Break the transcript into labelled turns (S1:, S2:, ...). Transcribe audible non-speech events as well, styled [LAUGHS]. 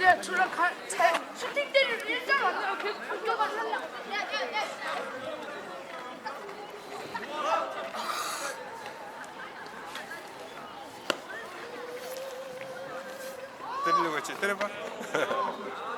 S1: 그냥
S2: 저랑 가, 졸라 가, 잘 슈팅 때리는 일자로 안 나고 계속 공격을 하려고. 야야야.
S3: 때리려고 했지 때려봐 [LAUGHS]